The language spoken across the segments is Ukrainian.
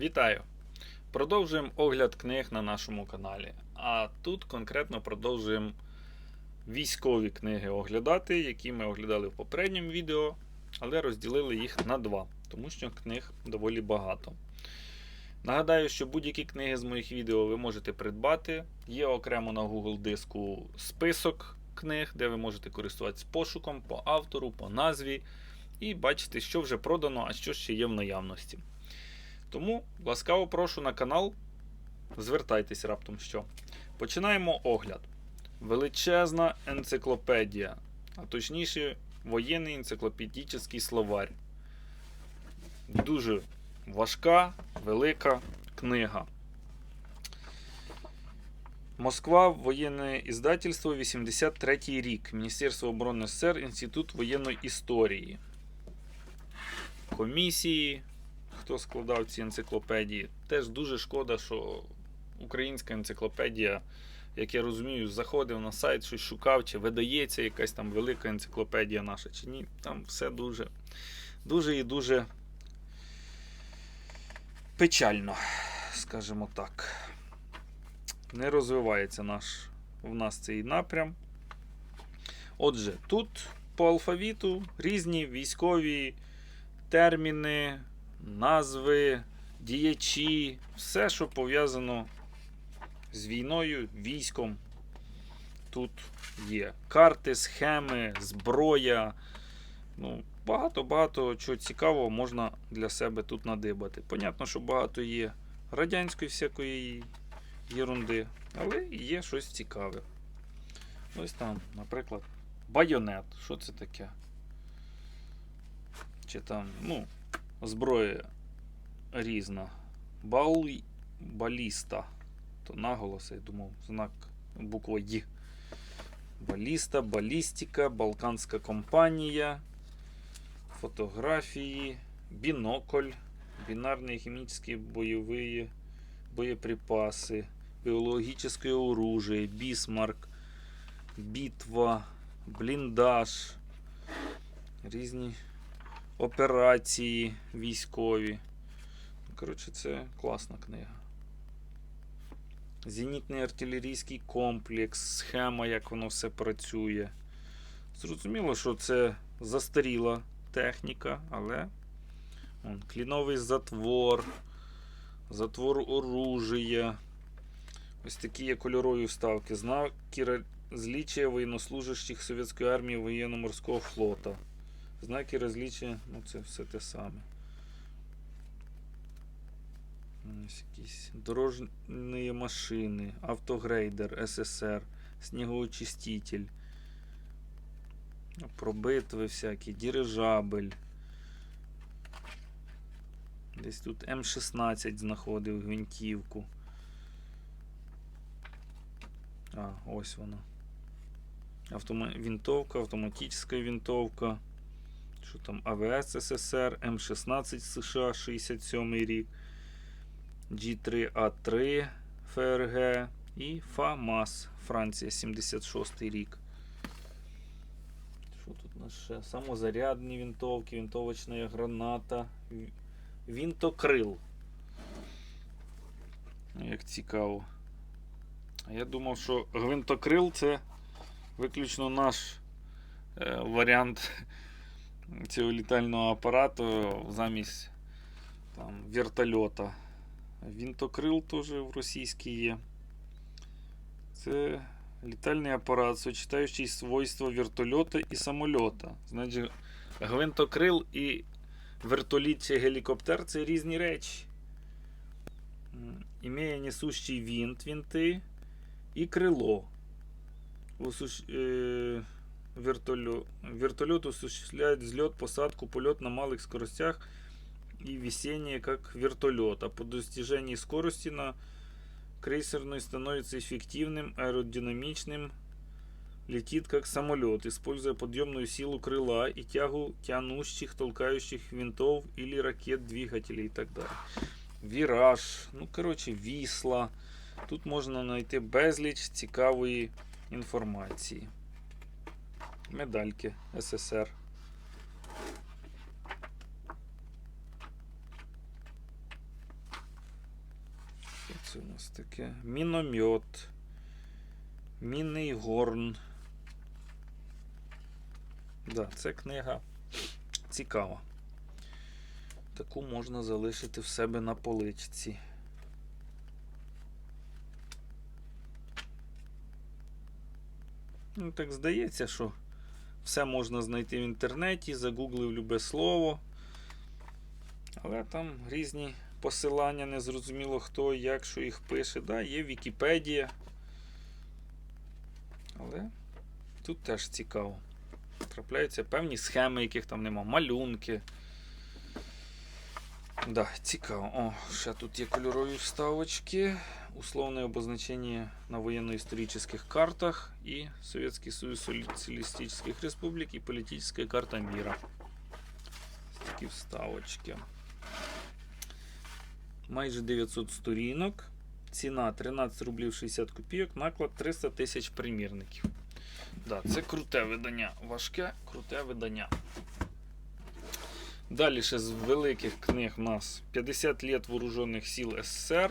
Вітаю! Продовжуємо огляд книг на нашому каналі. А тут конкретно продовжуємо військові книги оглядати, які ми оглядали в попередньому відео, але розділили їх на два, тому що книг доволі багато. Нагадаю, що будь-які книги з моїх відео ви можете придбати. Є окремо на Google диску список книг, де ви можете користуватися пошуком по автору, по назві і бачити, що вже продано, а що ще є в наявності. Тому ласкаво прошу на канал. Звертайтесь раптом що. Починаємо огляд. Величезна енциклопедія, а точніше, воєнний енциклопедічний словарь. Дуже важка, велика книга. Москва, воєнне іздательство, 83 рік. Міністерство оборони СССР, Інститут воєнної історії. Комісії, хто складав ці енциклопедії. Теж дуже шкода, що українська енциклопедія, як я розумію, заходив на сайт, щось шукав, чи видається якась там велика енциклопедія наша, чи ні. Там все дуже, дуже і дуже печально, скажімо так. Не розвивається наш в нас цей напрям. Отже, тут по алфавіту різні військові терміни, назви, діячі, все, що пов'язано з війною, військом. Тут є карти, схеми, зброя. Ну, Багато-багато чого цікавого можна для себе тут надибати. Понятно, що багато є радянської всякої єрунди, але є щось цікаве. Ось там, наприклад, байонет. Що це таке? Чи там, ну, зброя різна. Бал... Баліста. То наголос, я думав, знак буква Й. Баліста, балістика, Балканська компанія, фотографії, бінокль, бінарні хімічні бойові боєприпаси, биологическое оружие, бісмарк, битва, бліндаж, різні операції військові. Коротше, це класна книга. Зенітний артилерійський комплекс, схема, як воно все працює. Зрозуміло, що це застаріла техніка, але вон, кліновий затвор, затвор оружия. Ось такі є кольорові вставки. Знаки различия воєннослужащих Совєтської армії воєнно-морського флота. Знаки различия, ну це все те саме. Ось якісь дорожні машини, автогрейдер СССР, снігоочиститель, про битви всякі, дирижабель. Десь тут М16 знаходив гвинтівку. А, ось вона. Автома... Вінтовка, автоматична вінтовка. Що там? АВС СССР, М16 США 67 рік. G3A3 ФРГ і ФАМАС Франція 76 рік. Що тут у нас ще? Самозарядні вінтовки, вінтовочна граната, ві- вінтокрил. Як цікаво. Я думав, що гвинтокрил це виключно наш е, варіант цього літального апарату замість там, вертольота. Вінтокрил теж в російській є. Це літальний апарат, сочетаючий свойства вертольота і самольота. Значить, гвинтокрил і вертоліт чи гелікоптер це різні речі. Імеє несущий винт, винти і крило. Осущ... Е Вертолет. Вертолет осуществляет взлет, посадку, полет на малых скоростях и весение как вертолет. А по достижении скорости на крейсерной становится эффективным, аэродинамичным, летит как самолет, используя подъемную силу крыла и тягу тянущих, толкающих винтов или ракет, двигателей и так далее. Віраж, ну коротше, вісла. Тут можна знайти безліч цікавої інформації. Медальки СССР. це у нас таке? Міномет. Мінний горн. Да, це книга цікава. Таку можна залишити в себе на поличці. Ну, так здається, що все можна знайти в інтернеті, загуглив любе слово. Але там різні посилання, незрозуміло хто як, що їх пише. Да, є Вікіпедія. Але тут теж цікаво. Трапляються певні схеми, яких там нема, малюнки. Да, цікаво. О, ще тут є кольорові вставочки, условне обозначення на военно-исторических картах и Советский Союз Социалистических Республик и политическая карта мира. Такі вставочки. Майже 900 сторінок. Ціна 13 рублів 60 копійок, наклад 300 тисяч примірників. Да, це круте видання. Важке, круте видання. Далі ще з великих книг у нас 50 лет вооружених сил СССР.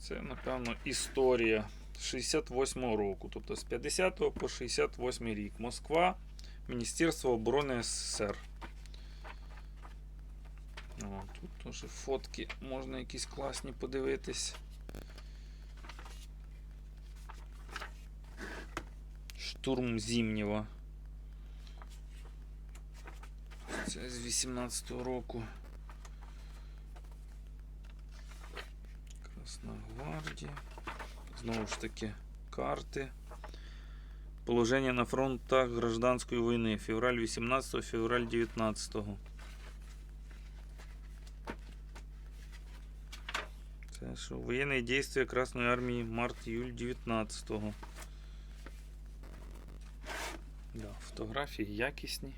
Це, напевно, історія 68-го року. Тобто з 50 по 68 рік. Москва, Міністерство оборони СССР. О, тут теж фотки можна якісь класні подивитись. Штурм Зімнєва. Це з 18-го року. Красна гвардія. Знову ж таки, карти. Положення на фронтах гражданської війни. Февраль 18, февраль 19. Це що? Воєнні дійства Красної армії март-июль 19. Да, фотографії якісні,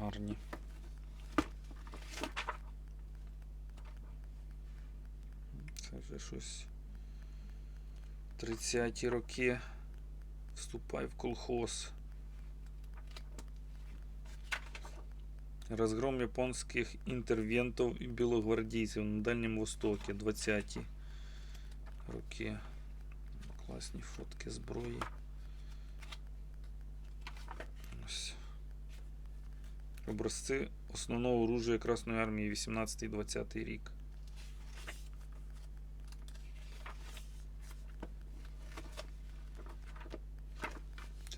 гарні. Це вже щось 30-ті роки. Вступай в колхоз. Разгром японских интервентов и белогвардейцев на Дальнем Востоке 20-ті роки. Класні фотки зброї. Ось. Образці основного оружия Красної армії 18-20 рік.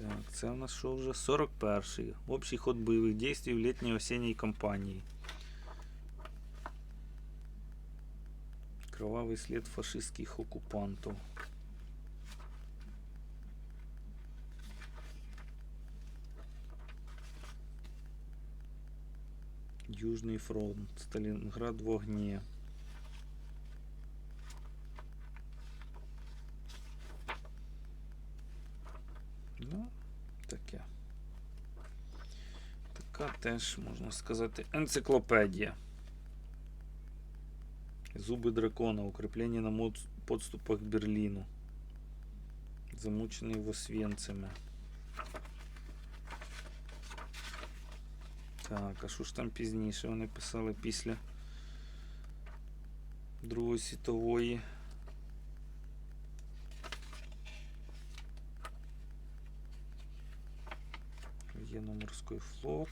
Так, це у нас що вже 41-й. Общий ход бойових дій в літній осінній кампанії. Кровавий слід фашистських окупантів. Южний фронт. Сталінград в огні. Ну, таке. Така теж, можна сказати, енциклопедія. Зуби дракона. Укріплення на подступах Берліну. Замучений в Освєнциме. Так, а що ж там пізніше вони писали після Другої світової? Воєнно-морський флот.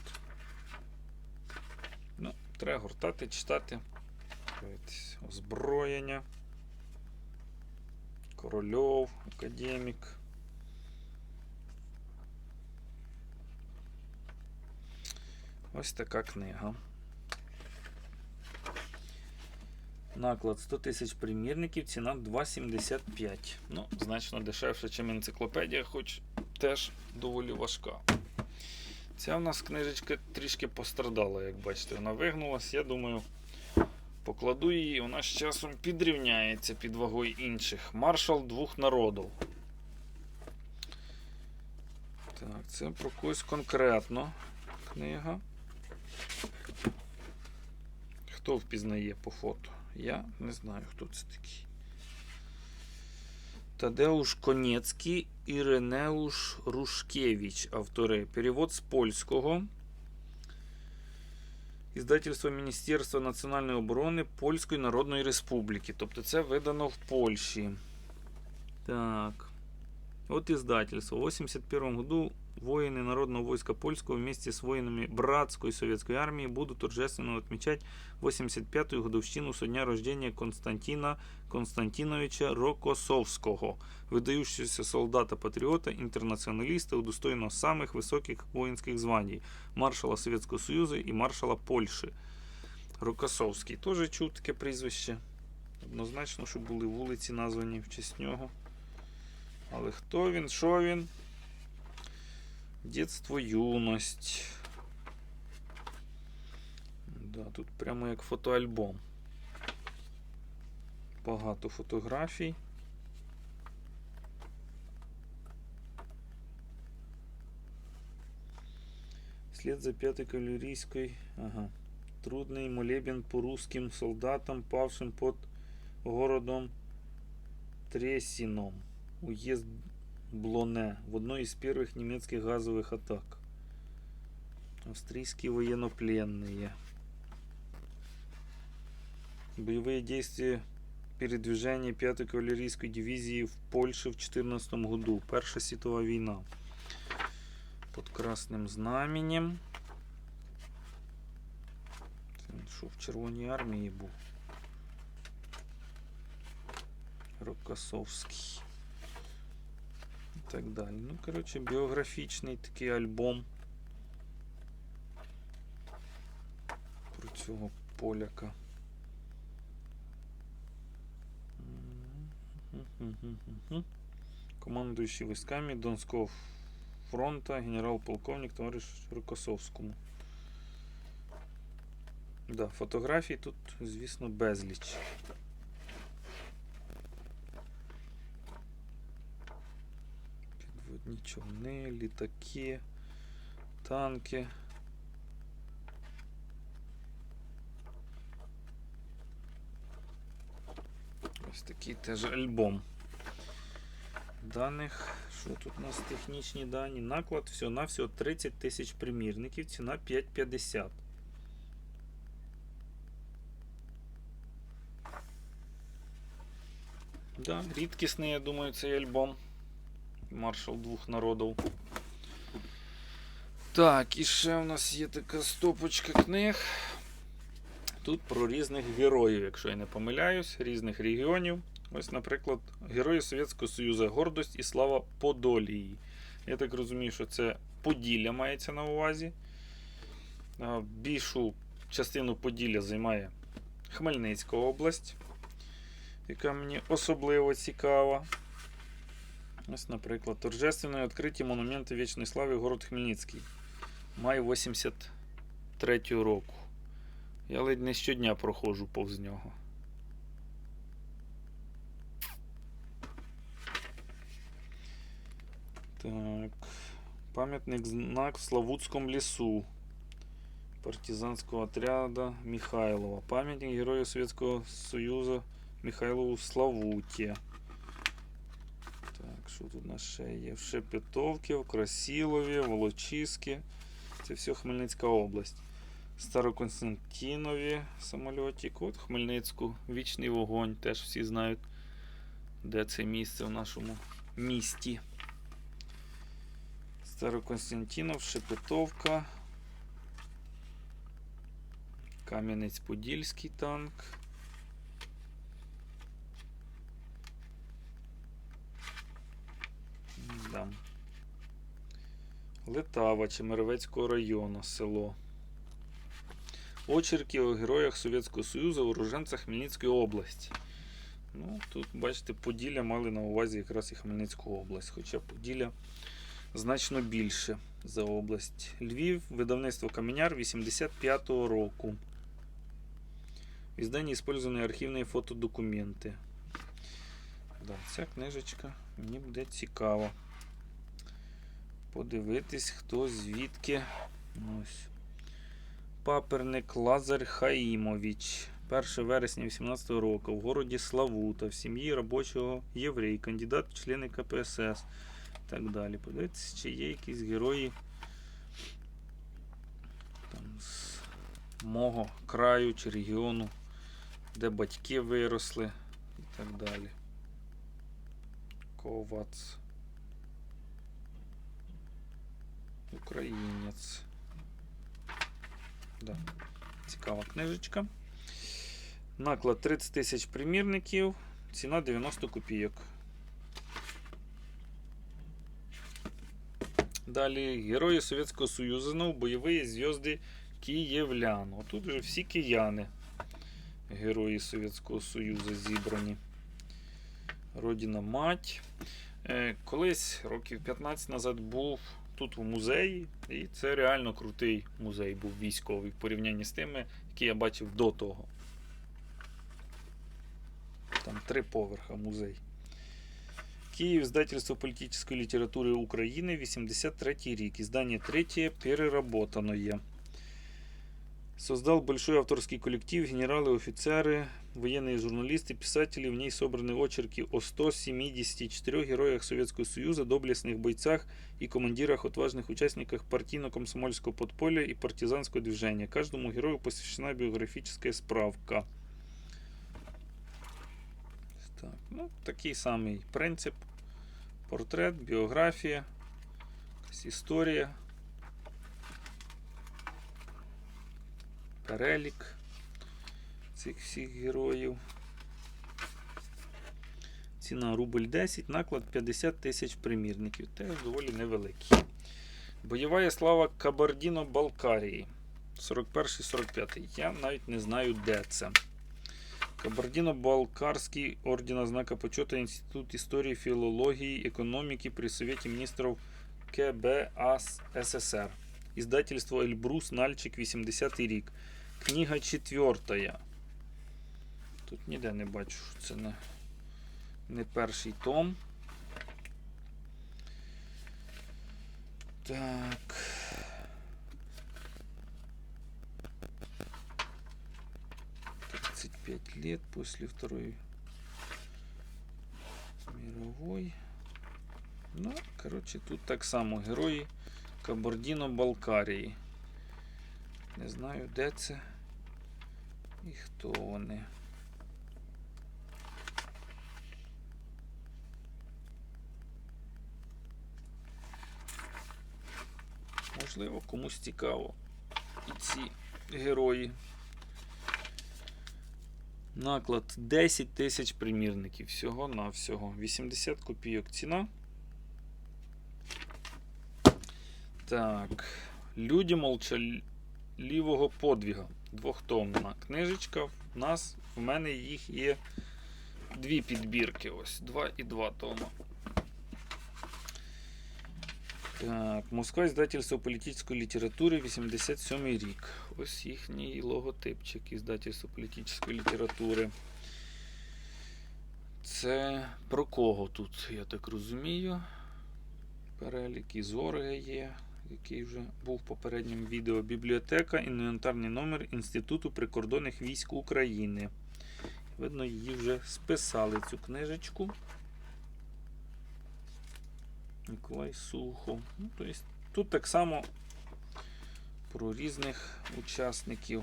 Треба гортати, читати. Дивитись. Озброєння. Корольов, академік. Ось така книга. Наклад 100 тисяч примірників, ціна 2,75. Ну, значно дешевше, ніж енциклопедія, хоч теж доволі важка. Ця в нас книжечка трішки пострадала, як бачите, вона вигнулась. Я думаю, покладу її, вона з часом підрівняється під вагою інших. Маршал двох народів. Так, це про когось конкретно книга. Хто впізнає по фото? Я не знаю, хто це такий. Тадеуш Конецький Іринеуш Рушкевич, автори. Перевод з польського. Іздательство Міністерства національної оборони Польської Народної Республіки. Тобто це видано в Польщі. Так. От іздательство. В 81 году воины Народного войска польского вместе с воинами братской советской армии будут торжественно отмечать 85-ю годовщину со дня рождения Константина Константиновича Рокосовского, выдающегося солдата-патриота, интернационалиста, удостоенного самых высоких воинских званий, маршала Советского Союза и маршала Польши. Рокосовський. Теж чув таке прізвище. Однозначно, що були вулиці названі в честь нього. Але хто він, що він? Дєтство, юність. Да, тут прямо як фотоальбом. Багато фотографій. Слід за п'ятой кавалерійською. Ага. Трудний молебен по русским солдатам, павшим под городом Тресином. Уезд Блоне в одной из первых немецких газовых атак. Австрийские военнопленные. Боевые действия передвижения 5-й кавалерийской дивизии в Польше в 2014 году. Перша світова війна. Под красным знаменем. Це він що, в Червоній армії був? Рокосовський. Так далі. Ну, коротше, біографічний такий альбом про цього поляка. Командующий войсками Донского фронта генерал-полковник товариш Рокосовському. Да, фотографій тут, звісно, безліч. човни, літаки, танки. Ось такий теж альбом. Даних. Що тут у нас технічні дані? Наклад всього на всього 30 тисяч примірників, ціна 5,50. Да, рідкісний, я думаю, цей альбом. Маршал двох народів. Так, і ще у нас є така стопочка книг. Тут про різних героїв, якщо я не помиляюсь, різних регіонів. Ось, наприклад, Герої Совєтського Союзу Гордость і слава Подолії. Я так розумію, що це Поділля мається на увазі. Більшу частину Поділля займає Хмельницька область, яка мені особливо цікава. Ось, наприклад, торжественно відкриті монументи вічної слави город Хмельницький. Май 83 року. Я ледь не щодня проходжу повз нього. Так. Пам'ятник знак в Славутському лісу. Партизанського отряда Михайлова. Пам'ятник Герою Совєтського Союзу Михайлову Славуті. Що тут у нас ще є? В Шепетовці, в Красілові, в Волочиські. Це все Хмельницька область. Староконстантинові самольотик. От Хмельницьку. Вічний вогонь. Теж всі знають, де це місце в нашому місті. Староконстантинов, Шепетовка. Кам'янець-Подільський танк. Да. Летава Чемеровецького району, село. Очерки о героях Совєтського Союзу, уроженцях Хмельницької області. Ну, тут, бачите, Поділля мали на увазі якраз і Хмельницьку область, хоча Поділля значно більше за область. Львів, видавництво Каменяр 85-го року. В ізданні использовані архівні фотодокументи. Да, ця книжечка мені буде цікаво. Подивитись, хто звідки. Ось. Паперник Лазар Хаїмович. 1 вересня 18 року в городі Славута, в сім'ї робочого єврей, кандидат в члени КПСС. Так далі. Подивіться, чи є якісь герої там, з мого краю чи регіону, де батьки виросли і так далі. Ковац. Українець. Да. Цікава книжечка. Наклад 30 тисяч примірників, ціна 90 копійок. Далі Герої Совєтського Союзу, ну, бойові зв'язки київлян. Отут вже всі кияни. Герої Совєтського Союзу зібрані. Родина мать. Е, Колись, років 15 назад, був тут в музеї, і це реально крутий музей був військовий в порівнянні з тими, які я бачив до того. Там три поверха музей. Київ, издательство политической литературы Украины, 83 рік. Издание третье, переработанное. Создал большой авторский коллектив, генералы, офицеры, военные журналисты, писатели. В ней собраны очерки о 174 героях Советского Союза, доблестных бойцах и командирах, отважных участниках партийно-комсомольского подполья и партизанского движения. Каждому герою посвящена биографическая справка. Так, ну, такий самий принцип. Портрет, біографія, якась історія. Перелік цих всіх героїв. Ціна рубль 10, наклад 50 тисяч примірників. Теж доволі невеликий. Бойова слава Кабардіно-Балкарії. 41-45. Я навіть не знаю, де це. Кабардино-Балкарский ордена знака почета Институт истории, филологии, экономики при Совете министров КБ АС СССР. Издательство Эльбрус, Нальчик, 80 рік. Книга четвертая. Тут ніде не бачу, що це не, не перший том. Так. Тридцать пять лет после Второй мировой. Ну, коротше, тут так само герої Кабардіно-Балкарії. Не знаю, де це і хто вони. Можливо, комусь цікаво. І ці герої. Наклад 10 тисяч примірників. Всього на всього. 80 копійок ціна. Так. Люди молчаливого подвіга. Двохтомна книжечка. В нас, в мене їх є дві підбірки. Ось. Два і два тома. Так, Москва издательство політичної літератури, 87 рік. Ось їхній логотипчик іздательство політичної літератури. Це про кого тут, я так розумію. Перелік із Орга є, який вже був в попередньому відео. Бібліотека, інвентарний номер Інституту прикордонних військ України. Видно, її вже списали цю книжечку. Ніколай Сухов. Ну, тобто, тут так само про різних участників.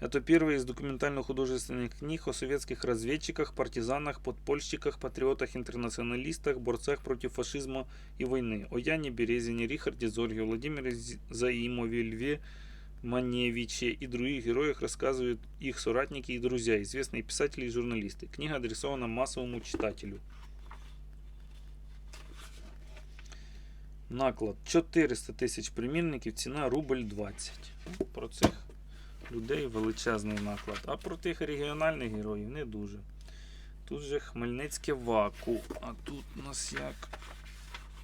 Это первая из документально-художественных книг о советских разведчиках, партизанах, подпольщиках, патриотах, интернационалистах, борцах против фашизма и войны. О Яне Березине, Рихарде Зорге, Владимире З- Заимове, Льве Маневиче и других героях рассказывают их соратники и друзья, известные писатели и журналисты. Книга адресована массовому читателю. Наклад 400 тисяч примірників, ціна рубль 20. Ну, Про цих людей величезний наклад. А про тих регіональних героїв не дуже. Тут же Хмельницьке ваку. А тут у нас як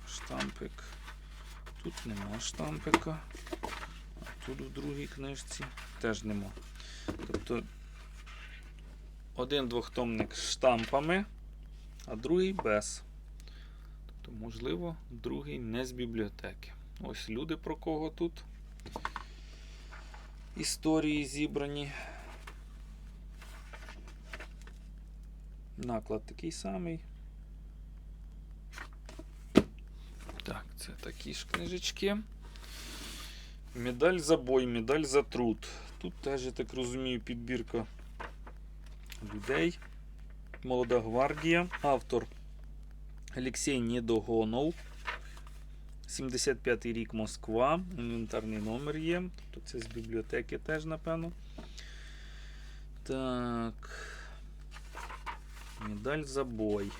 штампик. Тут нема штампика. А тут в другій книжці теж нема. Тобто один двохтомник з штампами, а другий без. То, можливо, другий не з бібліотеки. Ось люди про кого тут. Історії зібрані. Наклад такий самий. Так, це такі ж книжечки. Медаль за бой, медаль за труд. Тут теж, я так розумію, підбірка людей. Молода гвардія. Автор Олексій Недогонов. 75-й рік Москва. Інвентарний номер є. Тобто це з бібліотеки теж, напевно. Так. Медаль за бой.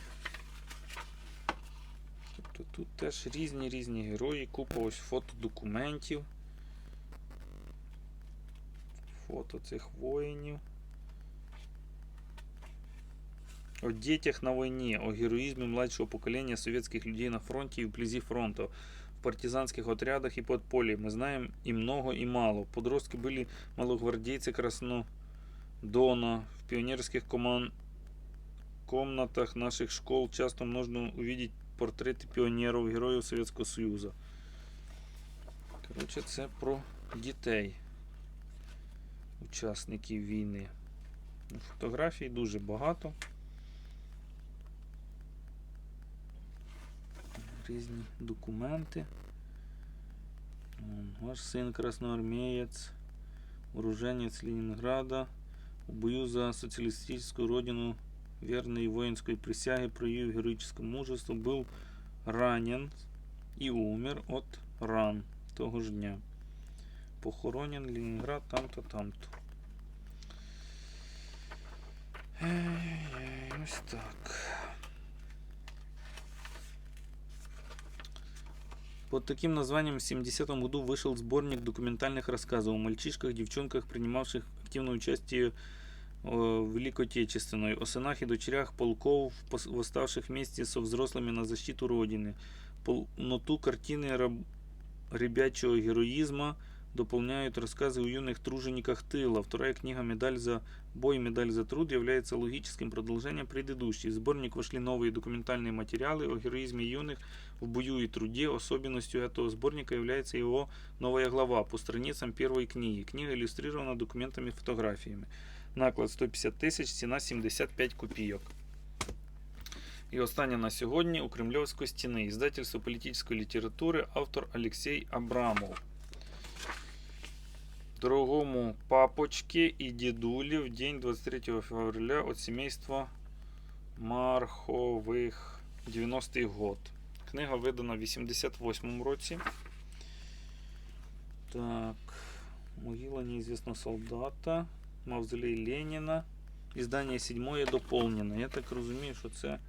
Тобто тут теж різні різні герої, купа ось фото документів. Фото цих воїнів. О детях на войне, о героизме младшего поколения советских людей на фронте и вблизи фронта, в партизанских отрядах и подполье. Мы знаем и много, и мало. Подростки были малогвардейцы Краснодона. В пионерских коман... комнатах наших школ часто можно увидеть портрети піонерів, героїв Совєтського Союзу. Коротше, це про дітей, учасників війни. Фотографій дуже багато. Різні документи. Ваш син красноармеец, уроженец Ленинграда, у бою за социалистическую родину верной воинской присяге проявив героическое мужество, был ранен и умер от ран того ж дня. Похоронен Ленинград там-то, там-то. Ось так. Под таким названием в 70-м году вышел сборник документальных рассказов о мальчишках, девчонках, принимавших активное участие о Великой Отечественной, о сынах и дочерях полков, пос- восставших вместе со взрослыми на защиту Родины. Полноту картины раб- ребячего героизма дополняют рассказы о юных тружениках тыла. Вторая книга «Медаль за бой, медаль за труд» является логическим продолжением предыдущей. В сборник вошли новые документальные материалы о героизме юных в бою и труде. Особенностью этого сборника является его новая глава по страницам первой книги. Книга иллюстрирована документами и фотографиями. Наклад 150 тисяч, ціна 75 копійок. І останнє на сьогодні у Кремльовської стіни. Іздательство політичної літератури, автор Олексій Абрамов. Дорогому папочке і дідулі в день 23 февраля от сімейства Мархових 90-й год. Книга видана в 88 році. Так. Могила неизвестного солдата. Мавзолей Леніна. Іздання сьомое доповнене. Я так розумію, що це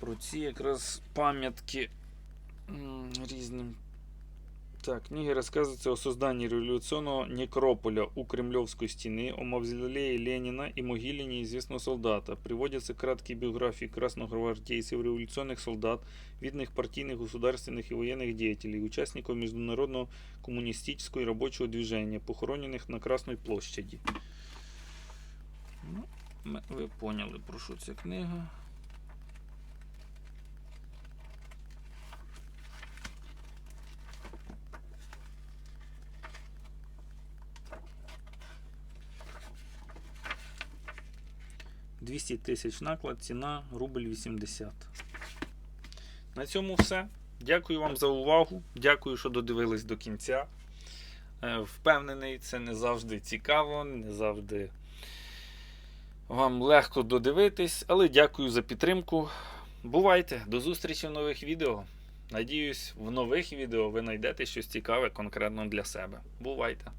про ці якраз пам'ятки різним. Так, книги рассказываются о создании революционного некрополя у Кремлевской стены, о мавзолее Ленина и могиле неизвестного солдата. Приводятся краткие биографии красногвардейцев, революционных солдат, видных партийных, государственных и военных деятелей, участников международного коммунистического и рабочего движения, похороненных на Красной площади. Ну, ми- ви поняли, про що ця книга. Двісті тисяч наклад, ціна рубль 80. На цьому все. Дякую вам за увагу. Дякую, що додивились до кінця. Е, Впевнений, це не завжди цікаво, не завжди вам легко додивитись, але дякую за підтримку. Бувайте, до зустрічі в нових відео. Надіюсь, в нових відео ви знайдете щось цікаве конкретно для себе. Бувайте!